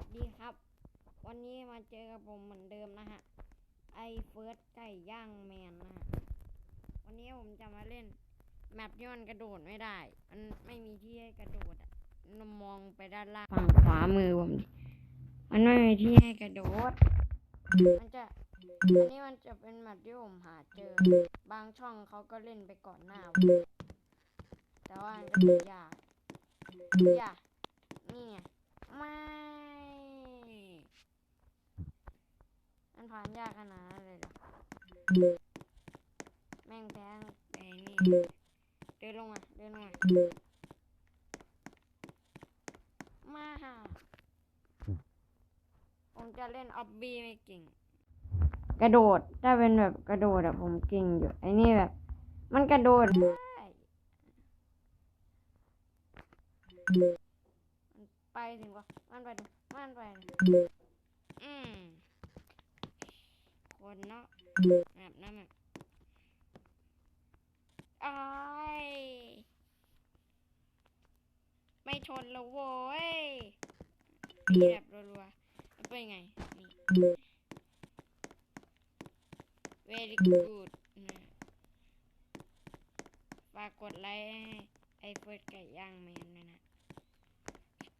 วัสดีครับ วันนี้มาเจอกับผมเหมือนเดิมนะฮะ ไอเฟิร์สไก่ย่างแมนนะฮะ วันนี้ผมจะมาเล่น แมปที่มันกระโดดไม่ได้ มันไม่มีที่ให้กระโดดอะนมองไปด้านล่างฝั่งขวามือผม มันไม่มีที่ให้กระโดด มันจะอันนี้มันจะเป็นแมปที่ผมหาเจอ บางช่องเขาก็เล่นไปก่อนหน้า แต่ว่ามันก็ดูยากยากนี่ไงม่ มันผ่านยากขนาดนั้นเลยเหรอแม่งแพ้ไอ้นี่เดินลงมาเดินลงมามาหาผมจะเล่นออบบี้ไม่เก่ง กระโดดถ้าเป็นแบบกระโดดอะผมเก่งอยู่ไอ้นี่แบบ มันกระโดดได้มันไปถึงวะมันไปถึงมันไปถึงอืม คนเนาะแบบนั้นอะอ้ายไม่ชนแล้วโว้ยแบบรัวๆเป็นไง นี่ very good นะฝากกดไลค์ให้ไอเฟิร์สไก่ย่างแมนด้วยนะ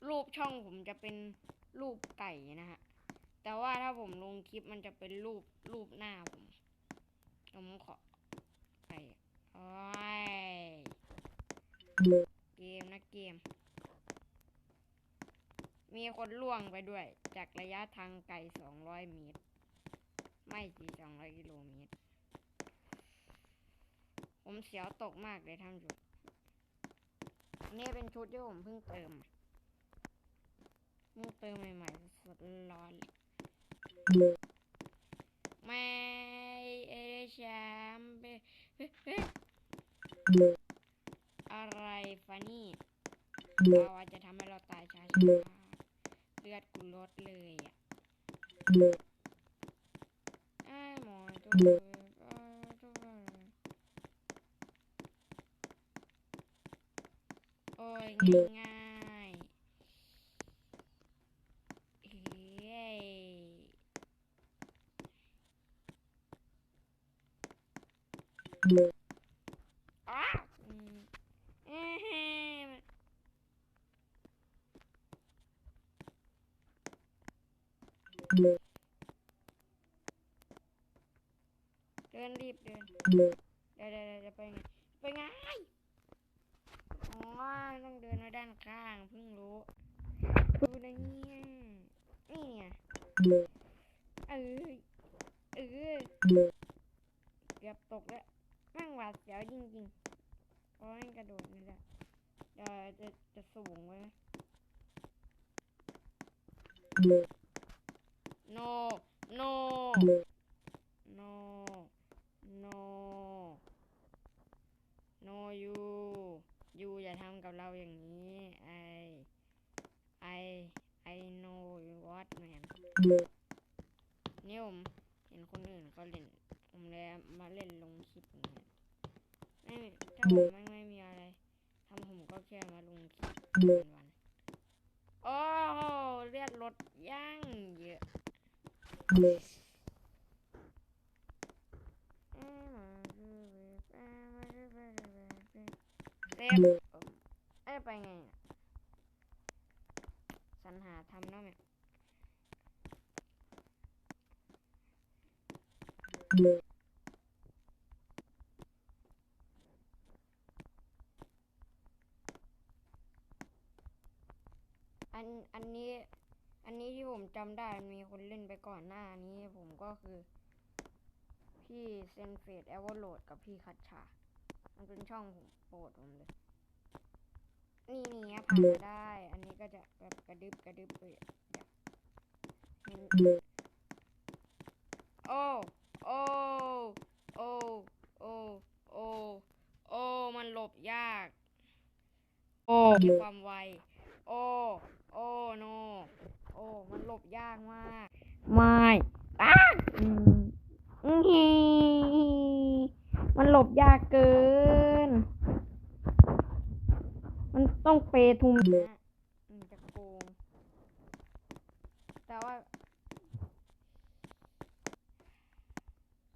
รูปช่องผมจะเป็นรูปไก่นะฮะ แต่ว่าถ้าผมลงคลิปมันจะเป็นรูปรูปหน้าผม ผมขอไก่โอ้ยเกมนะเกม มีคนล่วงไปด้วย จากระยะทางไกลสองร้อยเมตร ไม่สี่สองร้อยกิโลเมตร ผมเสียวตกมากเลยท่านผู้ชมนนี้เป็นชุดที่ผมเพิ่งเติมเพิ่งเติมใหม่ๆสดร้อนๆ ไม่เอเดแชมป์เฮ้ยเฮ้ยอะไรฟานี่เราอาจจะทำให้เราตายช้าๆเลือดกูลดเลยอะไอ้หมอตัวเอ่อตัวโอ้ยง่ายๆเฮ้ยอ้าวอืมเอ้เฮ้ เดินรีบเดินเดี๋ยวเดี๋ยวเดี๋ยวจะไปไงไปไงอ๋อต้องเดินมาด้านข้างเพิ่งรู้ดูนะเนี่ยนี่ไงเออเออเกือบตกแล้วแม่งหวาดเสียวจริงๆเพราะแม่งกระโดดไม่ได้เดี๋ยวจะจะสูงไว้ไหม no no no no no you you อย่าทำกับเราอย่างนี้ I I I know what man นี่ผมเห็นคนอื่นเขาเล่น ผมเลยมาเล่นลงคลิปอย่างเงี้ยไม่ถ้าผมไม่ไม่มีอะไรทำผมก็แค่มาลงคลิปวันวันๆโอ้เลือดลดย่างเยอะ เซฟเอ้ไปไงสรรหาทำเนาะแม่อัน อันนี้ อันนี้ที่ผมจำได้มีคนเล่นไปก่อนหน้านี้ผมก็คือ พี่เซนเฟดแอเวอร์โหลดกับพี่คัตชา มันเป็นช่องผมโปรดผมเลย นี่นี่ครับผ่านมาได้ อันนี้ก็จะแบบกระดึบกระดึบไปโอ้โอ้โอ้โอ้โอ้โอ้มันหลบยาก โอ้มีความไว โอ้ อ้มันหลบยากมาก ไม่อ้าอืมอือฮีมันหลบยากเกิน มันต้องเปทุมนะอืมจะโกง แต่ว่า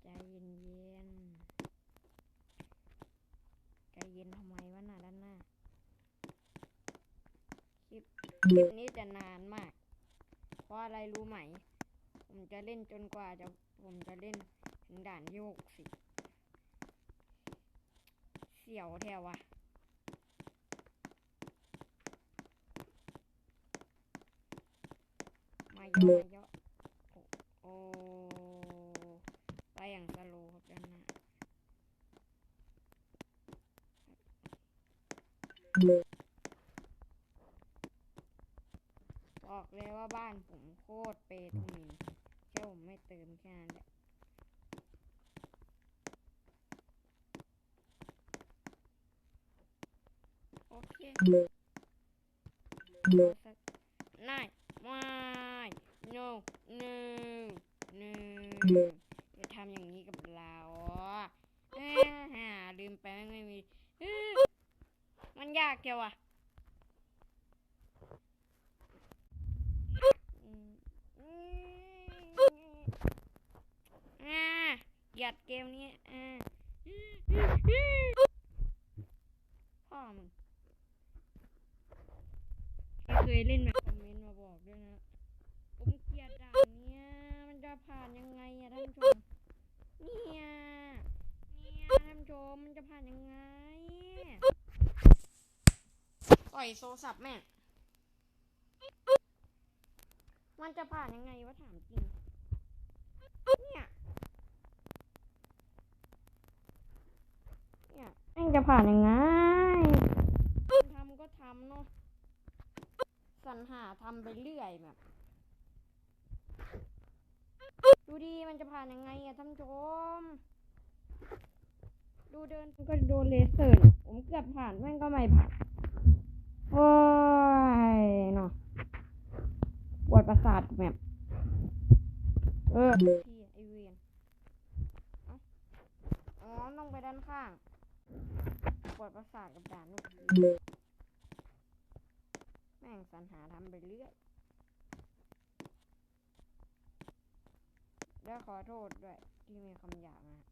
ใจเย็นเย็นๆใจเย็นทำไมวะน่ะด้านหน้าคลิปคลิปนี้จะนานมาก เพราะ อะไรรู้ไหม ผมจะเล่นจนกว่าจะผมจะเล่นถึงด่านที่หกสิเสียวแถววะมาเยอะมาเยอะโอ้ไปอย่างสโลว์ครับด้านหน้า บอก เลยว่าบ้านผมโคตรเปทุมินแค่ผมไม่เติมแค่นั้นแหละโอเคเอาสักนายไม่ no no no อย่าทำอย่างนี้กับเราอะเอ้ยหาลืมไปแม่งไม่มี มันยากเดียวอะ อืมอืม อ่าหยัดเกมนี้อ่าพ่อมึงใครเคยเล่นแบบคอมเมนต์มาบอกด้วยนะ ผมเกลียดด่านเนี้ยมันจะผ่านยังไงอะท่านผู้ชมเนี่ยเนี่ยท่านผู้ชมมันจะผ่านยังไงปล่อยโซศัพท์แม่ มันจะผ่านยังไงวะถามจริง เนี่ยเนี่ยแม่งจะผ่านยังไงทำก็ทำเนาะสรรหาทำไปเรื่อยแบบดูดีมันจะผ่านยังไงอะท่านชมดูเดินก็โดนเลเซอร์ผมเกือบผ่านแม่งก็ไม่ผ่านโอ้ยเนาะปวดประสาทแบบเออพี่ไอเวียนเอ้าอ๋อ ต้องไปด้านข้าง ปวดประสาทกับด่านลูกพี่แม่งสรรหาทำไปเรื่อยแล้ขอโทษด้วย ที่มีคำหยาบนะ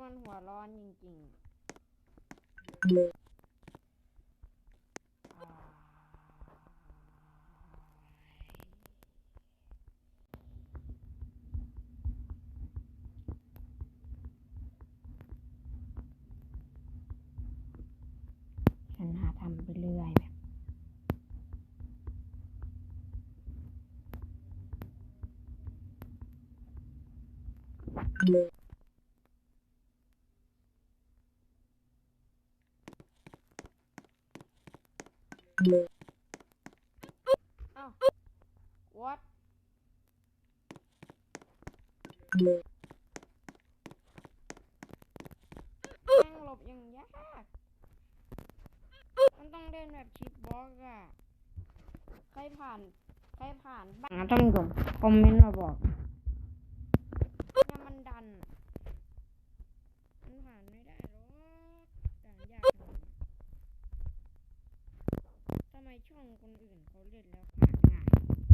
มันหัวร้อนจริงๆ หาทำไปเรื่อยแบบอ้า what แม่งหลบอย่างยาก ต้องเล่นแบบชิปบล็อกอะใครผ่าน ใครผ่านบ้างนะท่านผู้ชมคอมเมนต์มาบอกเนี่ยมันดันอะมันผ่านไม่ได้หรอกด่านยากขนาดนี้ทำไมช่องคนอื่นเขาเล่นแล้วผ่านง่าย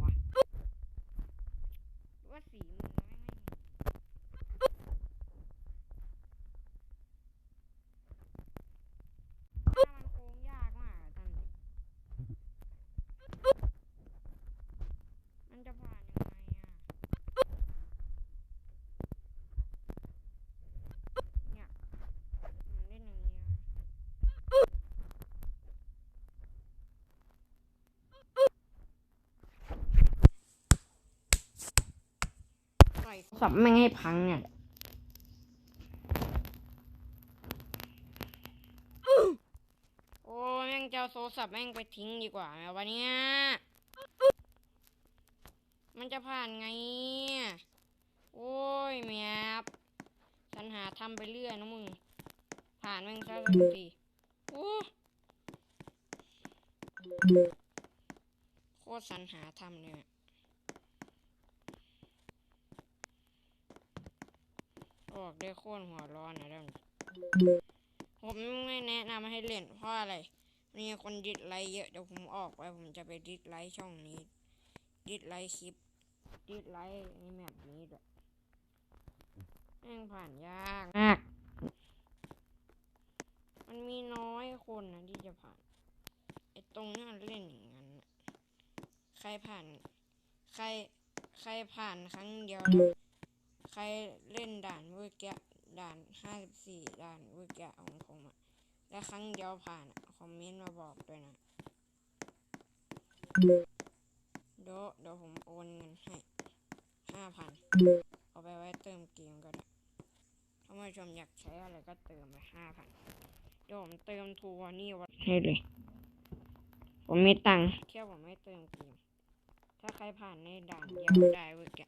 วะหรือว่าสีมือไม่ไม่ถ้ามันโกงยากมากอะท่าน มันจะผ่านยังไงอะ เนี่ยมันเล่นอย่างนี้อะปล่ อยสับแม่งให้พังเนี่ยโอ้ยแม่งจะเอาโทรศัพท์แม่งไปทิ้งดีกว่าไหมวะเนี่ยมันจะผ่านไง โอ้ยแมบสัญหาทำไปเรื่อยนะมึง ผ่านแม่งซะสักทีโอ้โคตรสัญหาทำเลย ออกได้โคตรหัวร้อนนะเรื่องผมไม่แนะนำให้เล่นเพราะอะไร มีคนดิสไลค์เยอะเดี๋ยวผมออกไปผมจะไปดิสไลค์ช่องนี้ ดิดไลค์คลิป ดิดไลค์ในแมปนี้ด้วยแม่งผ่านยากมาก มันมีน้อยคนนะที่จะผ่าน ไอ้ตรงนี้มันเล่นอย่างนั้นใครผ่าน ใคร ใครผ่านครั้งเดียวนะ ครเล่นด่านเวอร์แกะด่านห้าสิบสี่ด่านเวอร์แกะของผมอะและครั้งเดียวผ่านอะคอมเมนต์มาบอกด้วยนะเดี๋ยวเดี๋ยวผมโอนเงินให้ห้าพันเอาไปไว้เติมเกมก็ได้ถ้าผู้ชมอยากใช้อะไรก็เติมไปห้าพันเดี๋ยวผมเติมทัวร์นี่ไว้ให้เลย ผมมีตังค์แค่ผมไม่เติมเกมถ้าใครผ่านในด่านเดียวได้เว้ยแก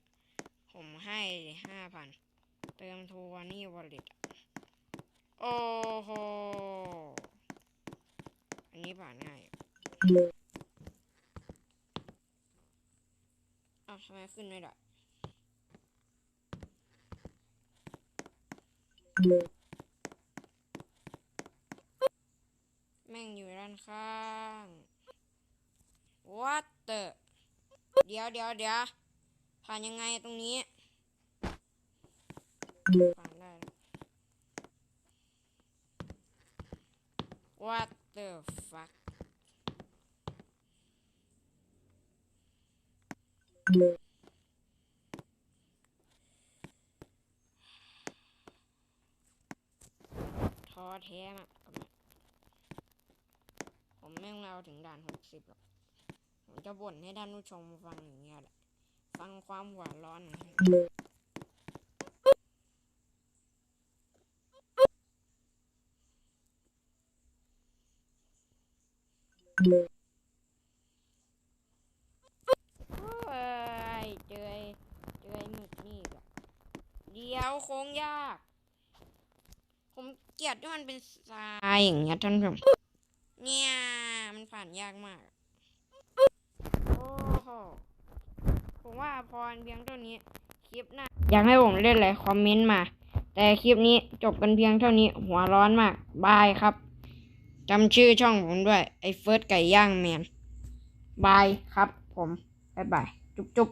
ผมให้ห้าพันเติมทัวร์นี่วอลเล็ตโอ้โห อันนี้ผ่านง่ายอ้าวทำไมขึ้นไม่ได้แม่งอยู่ด้านข้าง what the เดี๋ยวเดี๋ยวเดี๋ยว ผ่านยังไงตรงนี้ ผ่านได้ what the fuck ท้อแท้มากผมแม่งเราถึงด่านหกสิบหรอก ผมจะบ่นให้ท่านผู้ชมฟังอย่างเงี้ยแหละ ฟังความหัวร้อนโอ้ยเจอเจอหมึกนี่กอะเดี๋ยวโค้งยาก ผมเกลียดที่มันเป็นทรายอย่างเงี้ยท่านผู้ชมเนี่ย มันผ่านยากมาก โอ้โห ผมว่าพอเพียงเท่านี้ คลิปหน้า อยากให้ผมเล่นอะไรคอมเมนต์มา แต่คลิปนี้จบกันเพียงเท่านี้ หัวร้อนมาก บายครับ จำชื่อช่องผมด้วย ไอเฟิร์สไก่ย่างแมน บายครับผม บ๊ายบาย จุ๊บจุ๊บ